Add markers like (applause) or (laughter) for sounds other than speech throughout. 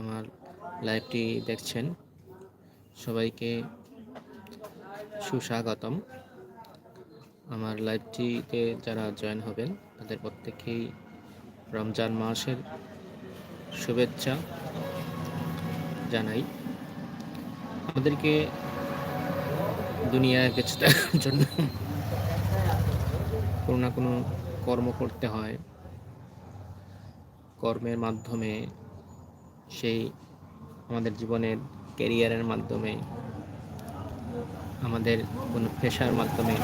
আমার লাইভটি দেখছেন। সবাইকে সুস্বাগতম। আমার লাইভটিতে যারা জয়েন হবেন, তাদের প্রত্যেকেই রমজান মাসের শুভেচ্ছা জানাই। আমাদেরকে দুনিয়ায় বেঁচে থাকার জন্য কোনো না কোনো কর্ম করতে হয়। কর্মের মাধ্যমে সেই আমাদের জীবনের ক্যারিয়ারের মাধ্যমে, আমাদের কোনো পেশার মাধ্যমে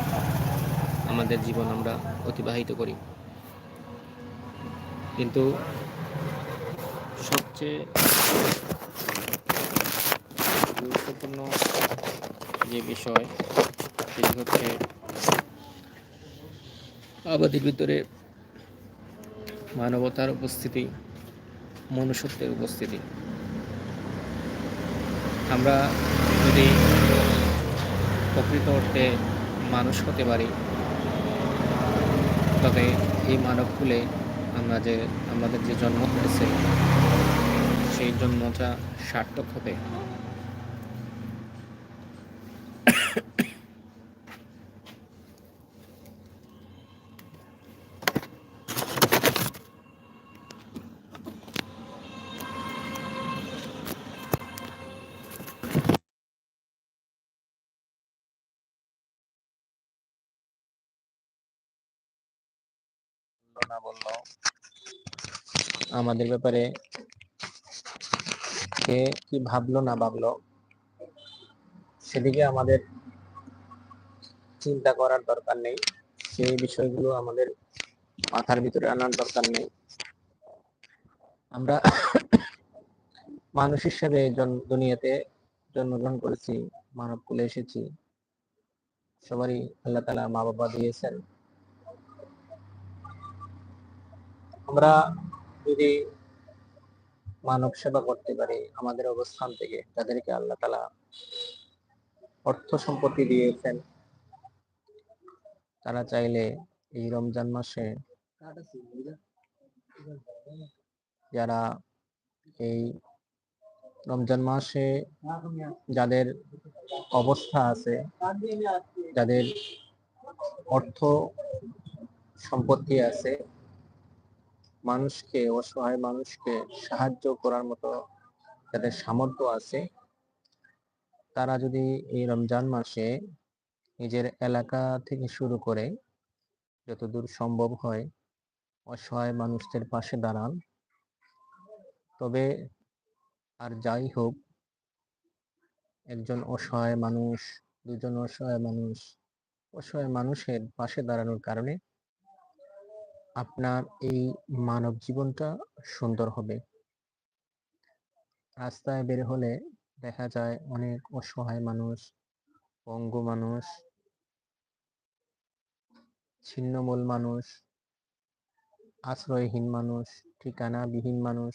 আমাদের জীবন আমরা অতিবাহিত করি। কিন্তু সবচেয়ে গুরুত্বপূর্ণ যে বিষয়, সেটি হচ্ছে আমাদের ভিতরে মানবতার উপস্থিতি। মনুষ্যত্বের উপস্থিতি। আমরা যদি প্রকৃত অর্থে মানুষ হতে পারি, তবে এই মানবকুলে আমরা যে, আমাদের যে জন্ম হয়েছে, সেই জন্মটা সার্থক হবে। আমাদের ব্যাপারে কে কি ভাবলো না ভাবলো, সেদিকে আমাদের চিন্তা করার দরকার নেই। সেই বিষয়গুলো আমাদের মাথার ভিতরে আনার দরকার নেই। আমরা মানুষ হিসেবে দুনিয়াতে জন্মগ্রহণ করেছি, মানব কুলে এসেছি। সবারই আল্লাহ তালা মা বাবা দিয়েছেন। আমরা যদি মানব সেবা করতে পারি আমাদের অবস্থান থেকে, তাদেরকে আল্লাহ তালা অর্থ সম্পত্তি দিয়েছেন। তারা চাইলে এই রমজান মাসে যারা এই রমজান মাসে যাদের অবস্থা আছে, যাদের অর্থ সম্পত্তি আছে মানুষকে, অসহায় মানুষকে সাহায্য করার মতো যাদের সামর্থ্য আছে, তারা যদি এই রমজান মাসে নিজের এলাকা থেকে শুরু করে যতদূর সম্ভব হয় অসহায় মানুষদের পাশে দাঁড়ান। তবে আর যাই হোক, একজন অসহায় মানুষ, দুজন অসহায় মানুষ, অসহায় মানুষের পাশে দাঁড়ানোর কারণে আপনার এই মানব জীবনটা সুন্দর হবে। রাস্তায় বের হলে দেখা যায় অনেক অসহায় মানুষ, পঙ্গু মানুষ, ছিন্নমূল মানুষ, আশ্রয়হীন মানুষ, ঠিকানাবিহীন মানুষ,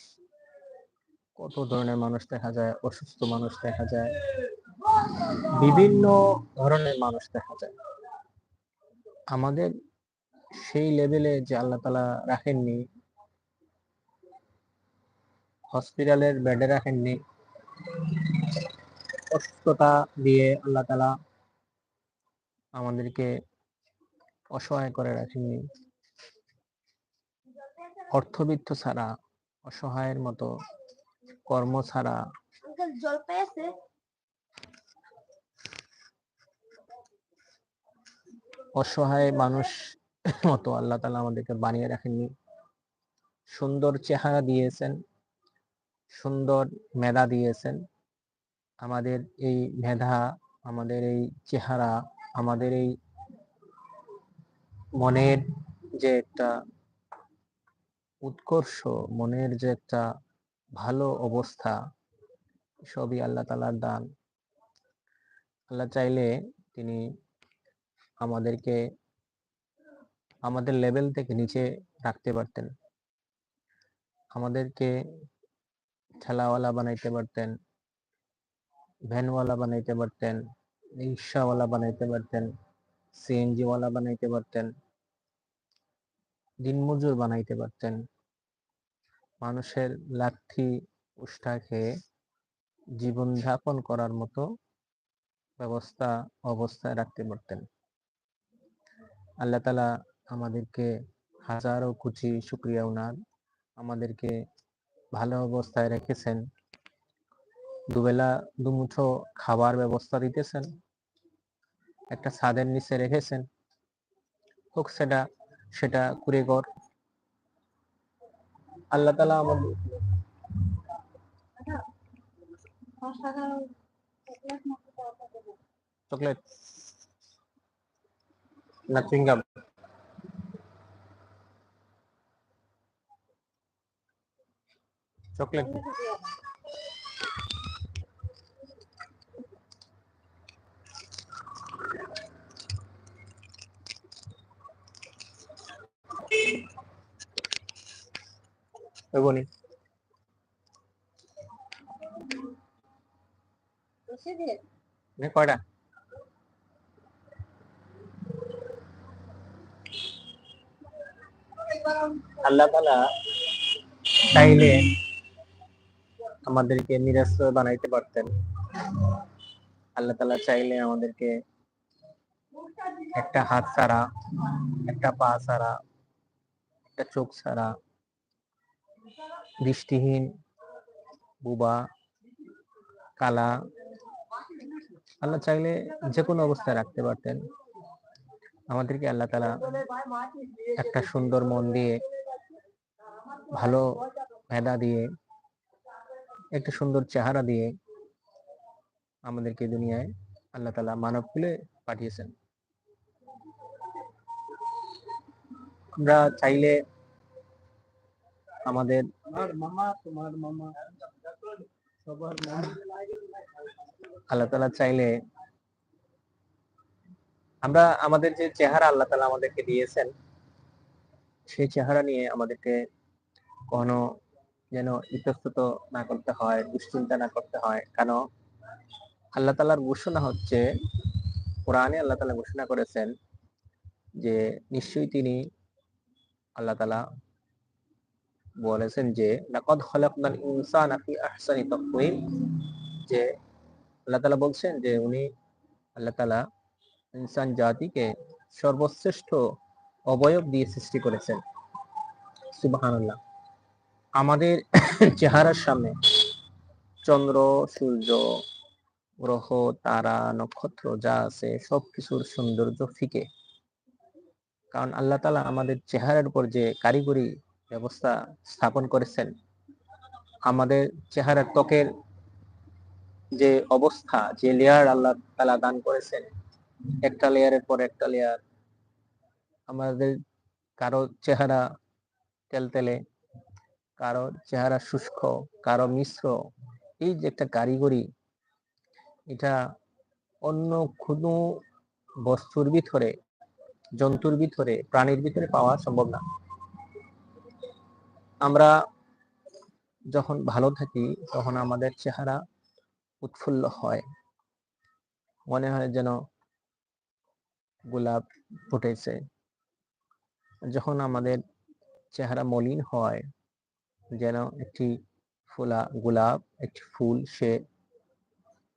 কত ধরনের মানুষ দেখা যায়, অসুস্থ মানুষ দেখা যায়, বিভিন্ন ধরনের মানুষ দেখা যায়। আমাদের সেই লেভেলে যে আল্লাহ তালা রাখেননি হসপিটালের বেডে রাখেননি অসুস্থতা দিয়ে আল্লাহ তালা আমাদেরকে অসহায় করে রাখেননি। অর্থবিত্ত ছাড়া অসহায়ের মতো কর্ম ছাড়া। জল পেয়েছে অসহায় মানুষ মতো আল্লাহ তালা আমাদেরকে বানিয়ে রাখেননি। সুন্দর চেহারা দিয়েছেন, সুন্দর মেধা দিয়েছেন। আমাদের এই মেধা, আমাদের এই চেহারা, আমাদের এই মনের যে একটা উৎকর্ষ, মনের যে একটা ভালো অবস্থা, সবই আল্লাহ তালার দান। আল্লাহ চাইলে তিনি আমাদেরকে আমাদের লেভেল থেকে নিচে রাখতে পারতেন। আমাদেরকে ঠেলাওয়ালা বানাইতে পারতেন, ভ্যানওয়ালা বানাইতে পারতেন, রিক্সাওয়ালা বানাইতে পারতেন সিএনজিওয়ালা বানাইতে পারতেন, দিনমজুর বানাইতে পারতেন। মানুষের লাঠি, উষ্ঠা খেয়ে জীবনযাপন করার মতো ব্যবস্থা অবস্থায় রাখতে পারতেন। আল্লাহ তালা আমাদেরকে হাজারো কুচি শুক্রিয়া উনার। আমাদেরকে ভালো অবস্থায় রেখেছেন। দুবেলা দুমুঠো খাবার ব্যবস্থা দিতেছেন। একটা ছাদের নিচে রেখেছেন। হোক সেটা সেটা কুড়েঘর। আল্লাহ তালা আমাদের চকলেট। না চুইংগাম চকলেট বনি। কয়টা? আল্লাহ তালা চাইলে আমাদেরকে নিরাশ্রয় বানাইতে পারতেন। আল্লাহ তালা চাইলে আমাদেরকে একটা হাত ছাড়া, একটা পা ছাড়া, একটা চোখ ছাড়া, দৃষ্টিহীন বুবা, কালা, আল্লাহ চাইলে যে কোনো অবস্থায় রাখতে পারতেন। আমাদেরকে আল্লাহ তালা একটা সুন্দর মন দিয়ে, ভালো মেধা দিয়ে একটা সুন্দর চেহারা দিয়ে আমাদেরকে দুনিয়ায় আল্লাহ তালা মানব কুলে পাঠিয়েছেন। আমরা চাইলে আমাদের আল্লাহ তালা চাইলে আমরা আমাদের যে চেহারা আল্লাহ তালা আমাদেরকে দিয়েছেন সেই চেহারা নিয়ে আমাদেরকে কোনো যেন ইতস্তত না করতে হয়, দুশ্চিন্তা না করতে হয়। কেন? আল্লাহ তালার ঘোষণা হচ্ছে, কোরআনে আল্লাহ তালা ঘোষণা করেছেন যে, নিশ্চয়ই তিনি আল্লাহ তালা বলেছেন যে, লাকদ খলাকনাল ইনসানা ফি আহসানি তাকওয়িম, যে আল্লাহ তালা বলছেন যে, উনি আল্লাহ তালা ইনসান জাতিকে সর্বশ্রেষ্ঠ অবয়ব দিয়ে সৃষ্টি করেছেন। সুবাহান্লাহ আমাদের (laughs) চেহারার সামনে চন্দ্র, সূর্য, গ্রহ, তারা, নক্ষত্র যা আছে সবকিছুর সৌন্দর্য ফিকে। কারণ আল্লাহ তালা আমাদের চেহারার উপর যে কারিগরি ব্যবস্থা স্থাপন করেছেন, আমাদের চেহারার ত্বকের যে অবস্থা, যে লেয়ার আল্লাহ তালা দান করেছেন, একটা লেয়ারের পর একটা লেয়ার আমাদের কারও চেহারা তেলতেলে কারও চেহারা শুষ্ক, কারও মিশ্র, এই যে একটা কারিগরি, এটা অন্য কোনো বস্তুর ভিতরে, জন্তুর ভিতরে, প্রাণীর ভিতরে পাওয়া সম্ভব না। আমরা যখন ভালো থাকি, তখন আমাদের চেহারা উৎফুল্ল হয়। মনে হয় যেন গোলাপ ফুটেছে। যখন আমাদের চেহারা মলিন হয় যেন একটি ফোলা গোলাপ, একটি ফুল সে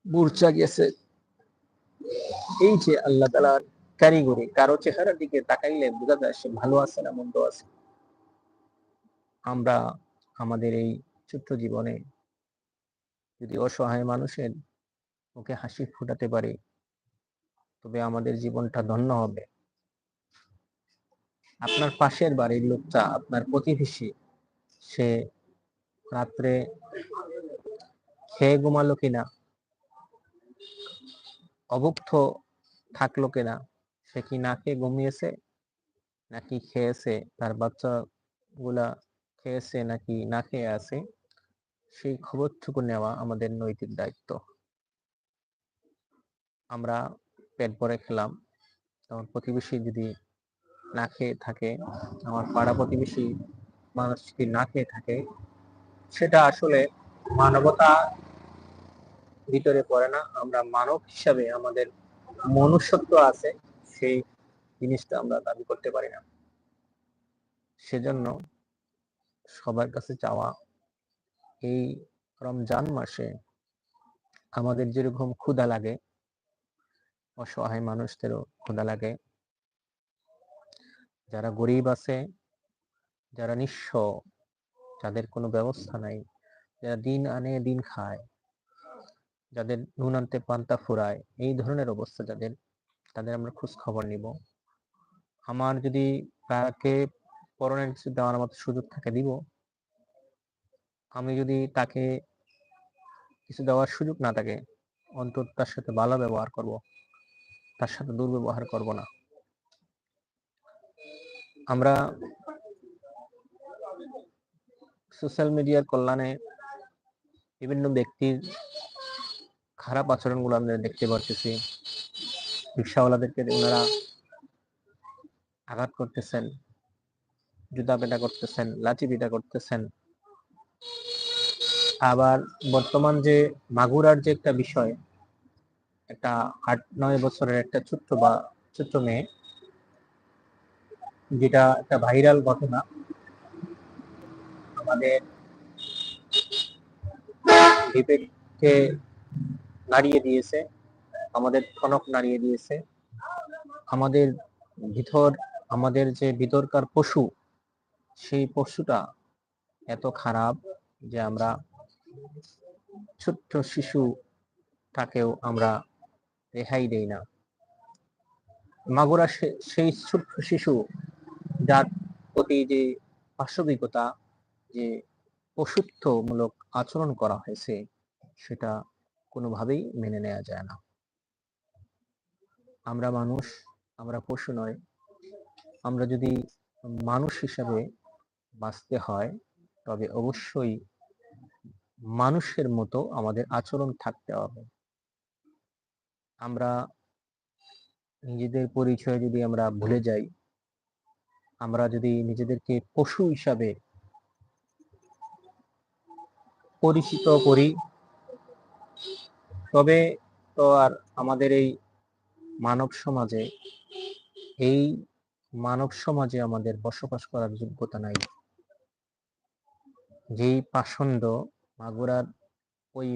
মূর্ছা গেছে। এই যে আল্লাহ তালার কারিগরি, কারও চেহারার দিকে তাকাইলে বোঝা যায় সে ভালো আছে না মন্দ আছে। আমরা আমাদের এই ছোট্ট জীবনে যদি অসহায় মানুষের ওকে হাসি ফুটাতে পারি, তবে আমাদের জীবনটা ধন্য হবে। আপনার পাশের বাড়ির লোকটা, আপনার প্রতিবেশী সে রাত্রে খেয়ে ঘুমালো কিনা? অভুক্ত থাকল কিনা? সে কি না খেয়ে ঘুমিয়েছে? নাকি খেয়েছে? তার বাচ্চা গুলা খেয়েছে নাকি না খেয়ে আছে? সেই খবরটুকু নেওয়া আমাদের নৈতিক দায়িত্ব। আমরা পেট ভরে খেলাম। তখন প্রতিবেশী যদি না খেয়ে থাকে, আমার পাড়া প্রতিবেশী মানুষ যদি না খেয়ে থাকে, সেটা আসলে মানবতা ভিতরে পড়ে না। আমরা মানব হিসাবে আমাদের মনুষ্যত্ব আছে, সেই জিনিসটা আমরা দাবি করতে পারি না। সেজন্য সবার কাছে চাওয়া, এই রমজান মাসে আমাদের যেরকম ক্ষুধা লাগে, অসহায় মানুষদেরও ক্ষুধা লাগে, যারা গরিব আছে যারা নিঃস্ব, যাদের কোনো ব্যবস্থা নাই, যারা দিন আনে, দিন খায়, যাদের নুন আনতে পান্তা ফুরায়, এই ধরনের অবস্থা যাদের, তাদের আমরা খোঁজ খবর নিব। আমার যদি তাকে পরনের কিছু দেওয়ার মতো সুযোগ থাকে দিব। আমি যদি তাকে কিছু দেওয়ার সুযোগ না থাকে, অন্তত তার সাথে ভালো ব্যবহার করব। তার সাথে দুর্ব্যবহার করব না। আমরা সোশ্যাল মিডিয়ার কল্যাণে বিভিন্ন ব্যক্তির খারাপ আচরণগুলো আমরা দেখতে পারতেছি। রিক্সাওয়ালাদেরকে ওনারা আঘাত করতেছেন, জুতা পেটা করতেছেন লাচি পিটা করতেছেন। আবার বর্তমান যে মাগুরার যে একটা বিষয়, একটা আট নয় বছরের একটা ছোট্ট বা ছোট্ট মেয়ে, যেটা একটা ভাইরাল ঘটনা আমাদের বিবেককে নাড়িয়ে দিয়েছে, আমাদের টনক নাড়িয়ে দিয়েছে। আমাদের ভিতর, আমাদের যে ভিতরকার পশু, সেই পশুটা এত খারাপ যে আমরা ছোট্ট শিশুটাকেও আমরা রেহাই দেই না। মাগুরা সেই ছোট্ট শিশু যার প্রতি যে পাশবিকতা যে পশুত্বমূলক আচরণ করা হয়েছে, সেটা কোনোভাবেই মেনে নেওয়া যায় না। আমরা মানুষ, আমরা পশু নয়। আমরা যদি মানুষ হিসাবে বাঁচতে হয়, তবে অবশ্যই মানুষের মতো আমাদের আচরণ থাকতে হবে। আমরা নিজেদের পরিচয় যদি আমরা ভুলে যাই, আমরা যদি নিজেদেরকে পশু হিসাবে পরিচিত করি। তবে তো আর আমাদের এই মানব সমাজে, এই মানব সমাজে আমাদের বসবাস করার যোগ্যতা নাই। যেই পাষণ্ড মাগুরার ওই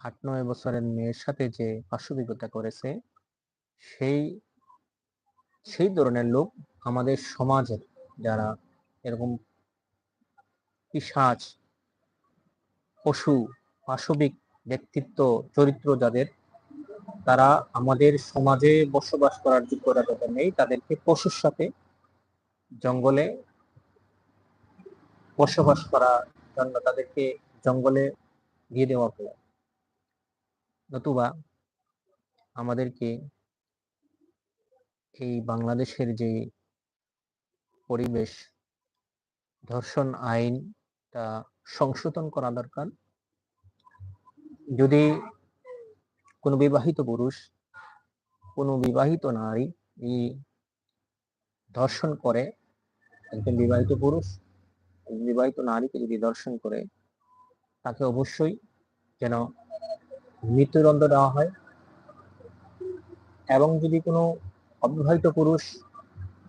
আট নয় বছরের মেয়ের সাথে যে পাশবিকতা করেছে, সেই সেই ধরনের লোক আমাদের সমাজের যারা এরকম পিসাজ পশু, পাশবিক ব্যক্তিত্ব, চরিত্র যাদের, তারা আমাদের সমাজে বসবাস করার যোগ্যতা নেই, তাদেরকে পশুর সাথে জঙ্গলে বসবাস করার জন্য তাদেরকে জঙ্গলে দিয়ে দেওয়া হলো। নতুবা আমাদেরকে এই বাংলাদেশের যে পরিবেশ, ধর্ষণ আইনটা সংশোধন করা দরকার। যদি কোনো বিবাহিত পুরুষ, কোনো বিবাহিত নারী ধর্ষণ করে, একজন বিবাহিত পুরুষ বিবাহিত নারীকে যদি ধর্ষণ করে, তাকে অবশ্যই যেন মৃত্যুদণ্ড দেওয়া হয় এবং যদি কোনো অবিবাহিত পুরুষ,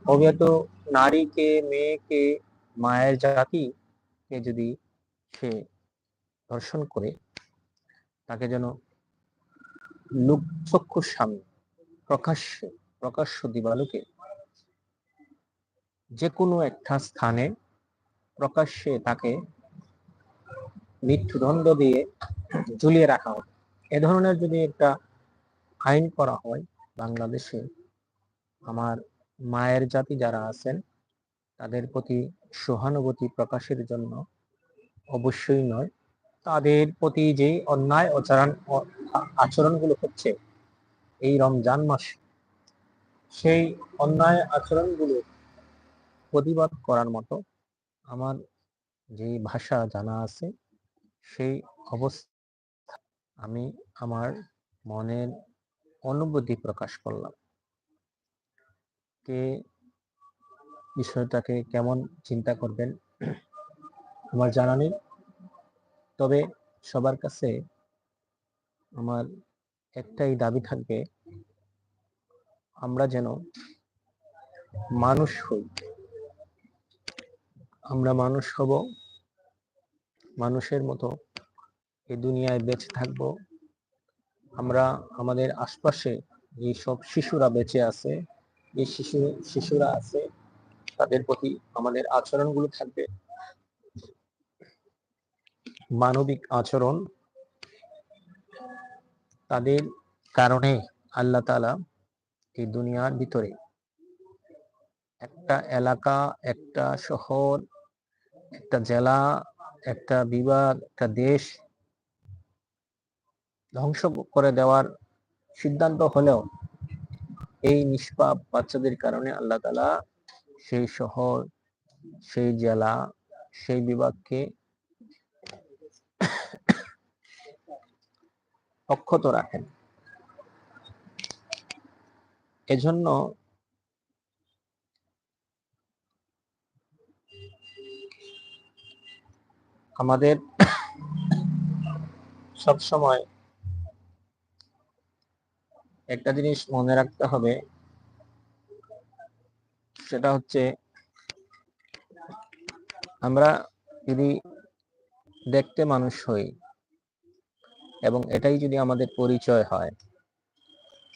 অবিবাহিত নারীকে, মেয়েকে, মায়ের জাতিকে যদি সে ধর্ষণ করে তাকে যেন লোকচক্ষুর সামনে প্রকাশ্যে প্রকাশ্য দিবালোকে যে কোনো একটা স্থানে প্রকাশ্যে তাকে মৃত্যুদণ্ড দিয়ে ঝুলিয়ে রাখা হবে এ ধরনের যদি একটা আইন করা হয় বাংলাদেশে, আমার মায়ের জাতি যারা আছেন, তাদের প্রতি সহানুভূতি প্রকাশের জন্য অবশ্যই নয়। তাদের প্রতি যে অন্যায় আচরণ আচরণগুলো হচ্ছে এই রমজান মাসে, সেই অন্যায় আচরণগুলো প্রতিবাদ করার মতো আমার যে ভাষা জানা আছে, সেই অবস্থা আমি আমার মনের অনুভূতি প্রকাশ করলাম। কে বিষয়টাকে কেমন চিন্তা করবেন? আমার জানা নেই। তবে সবার কাছে আমার একটাই দাবি থাকবে, আমরা যেন মানুষ হই। আমরা মানুষ হব, মানুষের মতো এই দুনিয়ায় বেঁচে থাকব। আমরা আমাদের আশপাশে যে সব শিশুরা বেঁচে আছে এই শিশু, শিশুরা আছে, তাদের প্রতি আমাদের আচরণগুলো থাকবে। মানবিক আচরণ তাদের কারণে আল্লাহ তালা এই দুনিয়ার ভিতরে একটা এলাকা, একটা শহর, একটা জেলা, একটা বিভাগ, একটা দেশ ধ্বংস করে দেওয়ার সিদ্ধান্ত হলেও এই নিষ্পাপ বাচ্চাদের কারণে আল্লাহ তাআলা সেই শহর, সেই জেলা, সেই বিভাগকে অক্ষত রাখেন। এজন্য আমাদের সব সময় একটা জিনিস মনে রাখতে হবে, সেটা হচ্ছে আমরা যদি দেখতে মানুষ হই এবং এটাই যদি আমাদের পরিচয় হয়,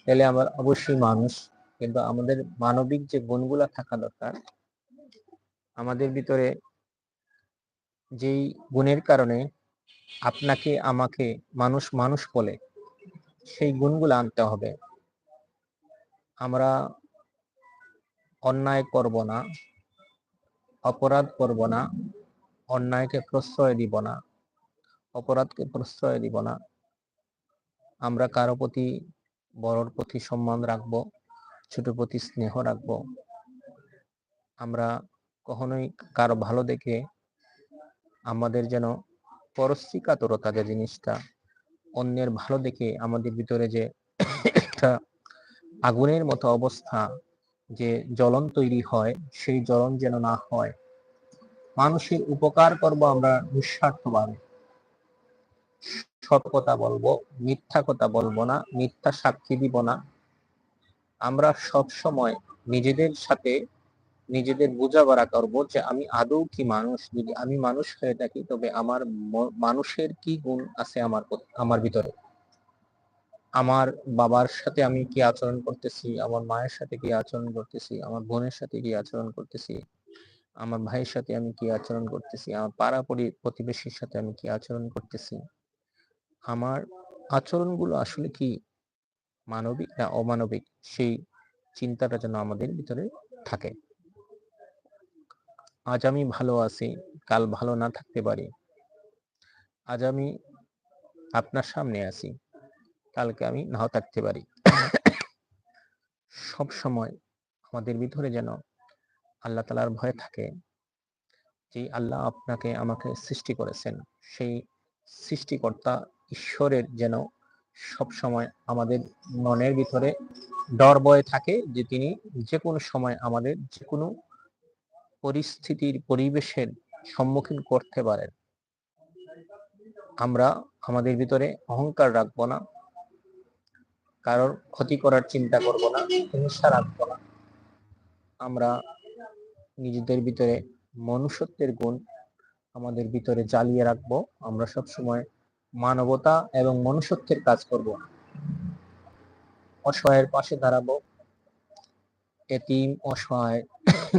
তাহলে আমরা অবশ্যই মানুষ। কিন্তু আমাদের মানবিক যে গুণগুলা থাকা দরকার, আমাদের ভিতরে যেই গুণের কারণে আপনাকে, আমাকে মানুষ মানুষ বলে, সেই গুণগুলো আনতে হবে। আমরা অন্যায় করব না, অপরাধ করব না, অন্যায়কে প্রশ্রয় দিব না, অপরাধকে প্রশ্রয় দিব না। আমরা কারও প্রতি বড়র প্রতি সম্মান রাখব ছোট প্রতি স্নেহ রাখব। আমরা কখনোই কারও ভালো দেখে আমাদের যেন পরশ্রী কাতরতা যে জিনিসটা, অন্যের ভালো দেখে আমাদের ভিতরে যে একটা আগুনের মতো অবস্থা যে জ্বলন তৈরি হয়, সেই জ্বলন যেন না হয়। মানুষের উপকার করব আমরা নিঃস্বার্থভাবে। সৎ কথা বলব, মিথ্যা কথা বলব না, মিথ্যা সাক্ষী দিব না। আমরা সব সময় নিজেদের সাথে নিজেদের বোঝাপড়া করব যে আমি আদৌ কি মানুষ? যদি আমি মানুষ হয়ে থাকি, তবে আমার মানুষের কি গুণ আছে আমার আমার ভিতরে? আমার বাবার সাথে আমি কি আচরণ করতেছি? আমার মায়ের সাথে কি আচরণ করতেছি? আমার বোনের সাথে কি আচরণ করতেছি? আমার ভাইয়ের সাথে আমি কি আচরণ করতেছি? আমার পাড়া পরি- প্রতিবেশীর সাথে আমি কি আচরণ করতেছি? আমার আচরণগুলো আসলে কি মানবিক না অমানবিক? সেই চিন্তাটা যেন আমাদের ভিতরে থাকে। আজ আমি ভালো আছি, কাল ভালো না থাকতে পারি। আজ আমি আপনার সামনে আছি, কালকে আমি নাও থাকতে পারি। সব সময় আমাদের ভিতরে যেন আল্লাহ তালার ভয় থাকে যে আল্লাহ আপনাকে আমাকে সৃষ্টি করেছেন। সেই সৃষ্টিকর্তা ঈশ্বরের যেন সব সময় আমাদের মনের ভিতরে ডর ভয় থাকে যে তিনি যে কোনো সময় আমাদের যে কোনো পরিস্থিতির পরিবেশের সম্মুখীন করতে পারেন। আমরা আমাদের ভিতরে অহংকার রাখব না, কারোর ক্ষতি করার চিন্তা করব না, হিংসা রাখব না। আমরা নিজেদের ভিতরে মনুষ্যত্বের গুণ আমাদের ভিতরে জ্বালিয়ে রাখব। আমরা সব সময় মানবতা এবং মনুষ্যত্বের কাজ করব অসহায়ের পাশে দাঁড়াবো। এতিম, অসহায়,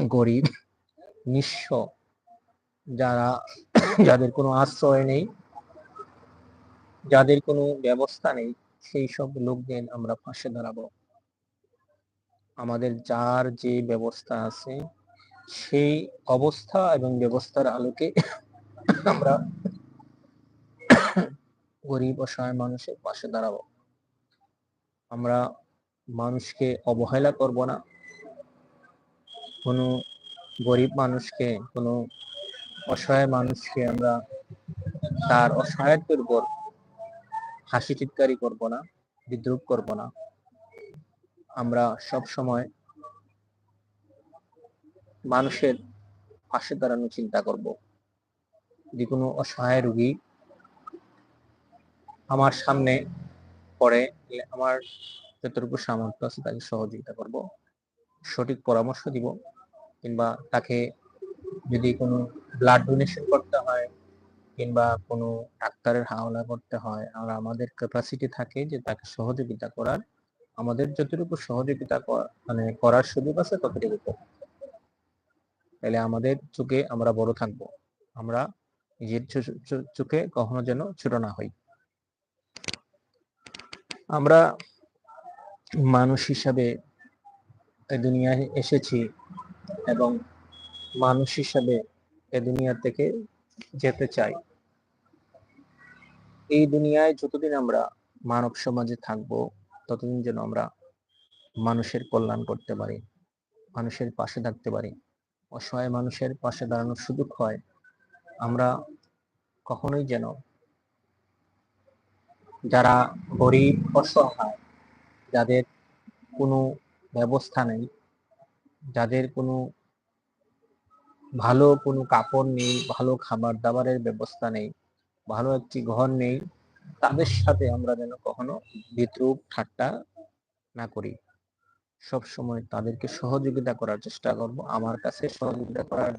গরিব, নিঃস্ব যারা, যাদের কোনো আশ্রয় নেই, যাদের কোনো ব্যবস্থা নেই, সেই সব লোকদের আমরা পাশে দাঁড়াবো। আমাদের যার যে ব্যবস্থা আছে, সেই অবস্থা এবং ব্যবস্থার আলোকে আমরা গরিব, অসহায় মানুষের পাশে দাঁড়াবো। আমরা মানুষকে অবহেলা করব না। কোনো গরিব মানুষকে, কোনো অসহায় মানুষকে আমরা তার অসহায়ত্বের উপর হাসি চিৎকারি করব না, বিদ্রুপ করব না। আমরা সব সময় মানুষের পাশে দাঁড়ানোর চিন্তা করব। যে কোনো অসহায় রোগী আমার সামনে পরে আমার যতটুকু সামর্থ্য আছে তাকে সহযোগিতা করব, সঠিক পরামর্শ দিব, কিংবা তাকে যদি কোনো ব্লাড ডোনেশন করতে হয়, কিংবা কোনো ডাক্তারের হাওলা করতে হয়, আর আমাদের ক্যাপাসিটি থাকে যে তাকে সহযোগিতা করার, আমাদের যতটুকু সহযোগিতা মানে করার সুযোগ আছে ততটুকু। তাহলে আমাদের চোখে আমরা বড় থাকব, আমরা নিজের চোখে কখনো যেন ছোট না হই আমরা মানুষ হিসাবে এই দুনিয়ায় এসেছি এবং মানুষ হিসাবে এ দুনিয়া থেকে যেতে চাই। এই দুনিয়ায় যতদিন আমরা মানব সমাজে থাকব, ততদিন যেন আমরা মানুষের কল্যাণ করতে পারি, মানুষের পাশে থাকতে পারি। অসহায় মানুষের পাশে দাঁড়ানোর সুযোগ হয়। আমরা কখনোই যেন যারা গরিব অসহায় যাদের কোনো ব্যবস্থা নেই, যাদের কোনো ভালো কোনো কাপড় নেই, ভালো খাবার দাবারের ব্যবস্থা নেই, ভালো একটি ঘর নেই, তাদের সাথে আমরা যেন কখনো বিদ্রুপ ঠাট্টা না করি। সব সময় তাদেরকে সহযোগিতা করার চেষ্টা করব, আমার কাছে সহযোগিতা করার